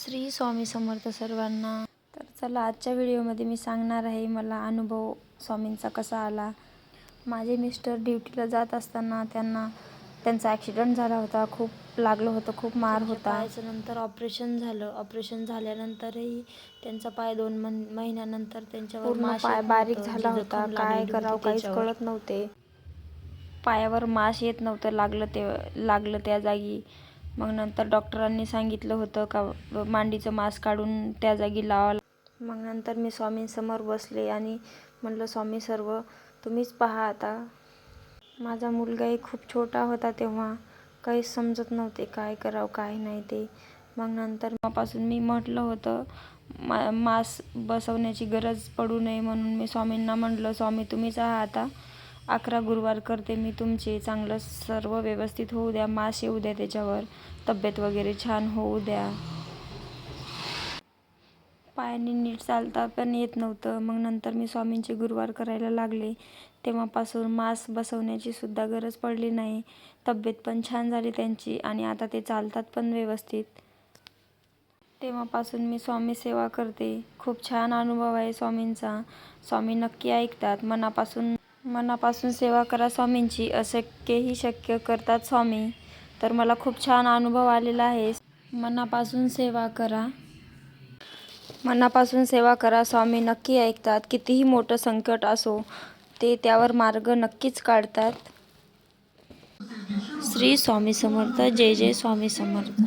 श्री स्वामी समर्थ सर्वांना. तर चला आजच्या व्हिडिओमध्ये मी सांगणार आहे मला अनुभव स्वामींचा कसा आला. माझे मिस्टर ड्युटीला जात असताना त्यांना त्यांचा ॲक्सिडेंट झाला होता. खूप लागलं होतं खूप मार होता. नंतर ऑपरेशन झालं. ऑपरेशन झाल्यानंतरही त्यांचा पाय दोन मन महिन्यानंतर त्यांच्यावर पूर्ण पाय बारीक झाला होता. काय करावं काहीच कळत नव्हते. पायावर माश येत नव्हतं. लागलं ते लागलं त्या जागी. मग नंतर डॉक्टरांनी सांगितलं होतं का मांडीचं मांस काढून त्या जागी लावा मग नंतर मी स्वामींसमोर बसले आणि म्हणलं स्वामी सर्व तुम्हीच पहा आता. माझा मुलगाही खूप छोटा होता तेव्हा. काहीच समजत नव्हते काय करावं काय नाही ते. मग नंतर मापासून मी म्हटलं होतं मा मास बसवण्याची गरज पडू नये म्हणून मी स्वामींना म्हटलं स्वामी तुम्हीच आहात आता. अकरा गुरुवार करते मी तुमचे. चांगलं सर्व व्यवस्थित होऊ द्या. मास येऊ द्या त्याच्यावर. तब्येत वगैरे छान होऊ द्या. पायाने नीट चालता पण येत नव्हतं. मग नंतर मी स्वामींचे गुरुवार करायला लागले. तेव्हापासून मास बसवण्याची सुद्धा गरज पडली नाही. तब्येत पण छान झाली त्यांची आणि आता ते चालतात पण व्यवस्थित. तेव्हापासून मी स्वामी सेवा करते. खूप छान अनुभव आहे स्वामींचा. स्वामी नक्की ऐकतात. मनापासून मनापासून सेवा करा स्वामींची अशक्यही शक्य करतात स्वामी. तर मला खूप छान अनुभव आलेला आहे. मनापासून सेवा करा. मनापासून सेवा करा स्वामी नक्की ऐकतात. कितीही मोठं संकट असो ते त्यावर मार्ग नक्कीच काढतात. श्री स्वामी समर्थ जय जय स्वामी समर्थ.